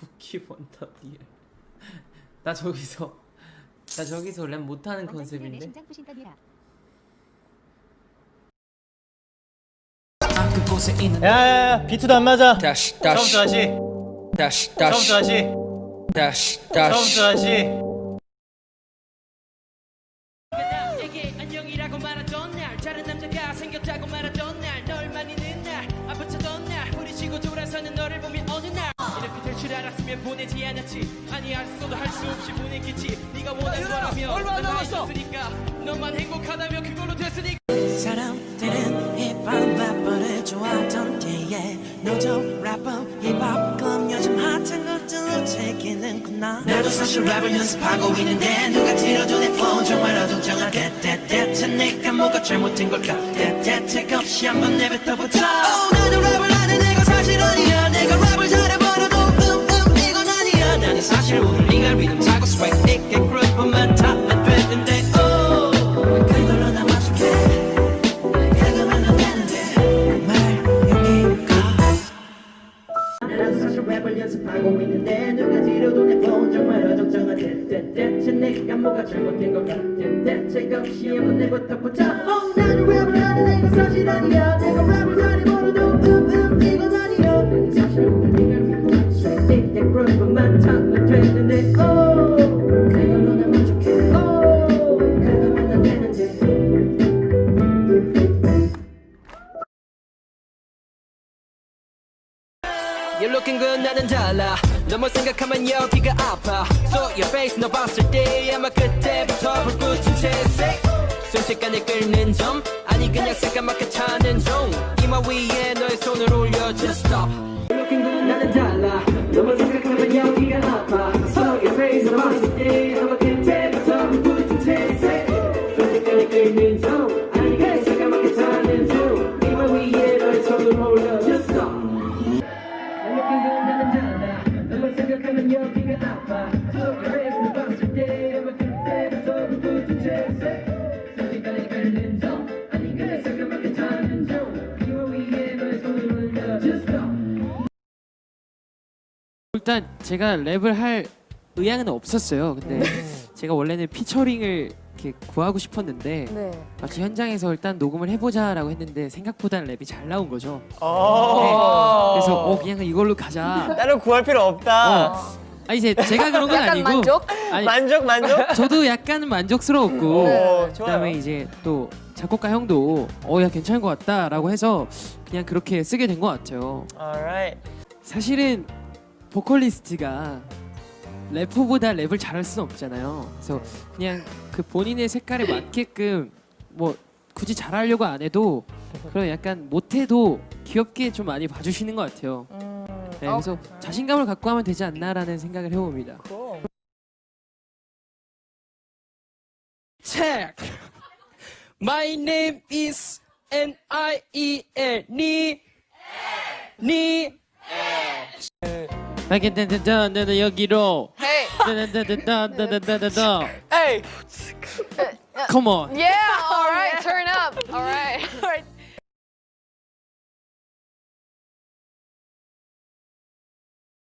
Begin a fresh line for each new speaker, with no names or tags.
부키 원더비에 나 저기서 나 저기서 랩 못하는 컨셉인데?
야야야 비트도 안 맞아.
다시
처음부터
다시
다시
다시.
처음부터
다시
다시
다시 다시
처음부터 다시.
안녕이라고 말하던 날 다른 남자가 생겼다고 말하던 날 알았으면 보내지 않았지. 아니 알았어도 할 수 없이 보냈겠지. 네가 원한 거라면 얼마 남았어. 으니까 너만 행복하다면 그걸로 됐으니까.
사람들은 힙합 래퍼를 좋아하던 때에 너도 래퍼 힙합 그럼 요즘 핫한 것들로 즐기는구나. 나도 사실 랩을 연습하고 있는데 누가 들어도 내 flow 정말 어정쩡하게 대체 내가 뭐가 잘못된 걸까? 대체 없이 한번 내뱉어보자. oh, 나도 랩을 하는 내가 사실 아니야. 내가 랩을 이건 사실 오늘 네가 리듬 타고 스웩 있게 그룹만 타면 되는데 oh 그걸로 나 만족해 그거면 누가 들어도 내 대체 내가 뭐가 잘못된 것 같아 대체 없이 한번 내뱉어보자 straight 있게 그룹만 타면 되는데. oh 그걸로 나 만족해 oh 그거면 안 되는데.
You're looking good 나는 달라. 너만 생각하면 여기가 아파. So your face 너 봤을 때 아마 그때부터 불붙은 채색 순식간에 끓는 점. 아니 그냥 새까맣게 타는 종. 이마 위에 너의 손을 올려 Just stop. You're looking good 새까맣게 타는 위에 올려 Just
일단 제가 랩을 할 의향은 없었어요. 근데 제가 원래는 피처링을 이렇게 구하고 싶었는데
네.
마치 현장에서 일단 녹음을 해보자라고 했는데 생각보다는 랩이 잘 나온 거죠.
어.
그래서 어 그냥 이걸로 가자.
따로 구할 필요 없다
아 이제 제가 그런 건
약간
아니고
만족?
아니
만족 만족
저도 약간은 만족스러웠고
오, 좋아요
그다음에 이제 또 작곡가 형도 어 야 괜찮은 것 같다라고 해서 그냥 그렇게 쓰게 된 것 같아요.
alright
사실은 보컬리스트가 래퍼보다 랩을 잘할 수는 없잖아요. 그래서 그냥 그 본인의 색깔에 맞게끔 뭐 굳이 잘하려고 안 해도 그런 약간 못해도 귀엽게 좀 많이 봐주시는 것 같아요. 네, 그래서 자신감을 갖고 하면 되지 않나라는 생각을 해봅니다.
Tag. My name is N I E L. 니. 니.
나는 여기로.
Hey
Come on.
Yeah, all right, turn up. All right. All right.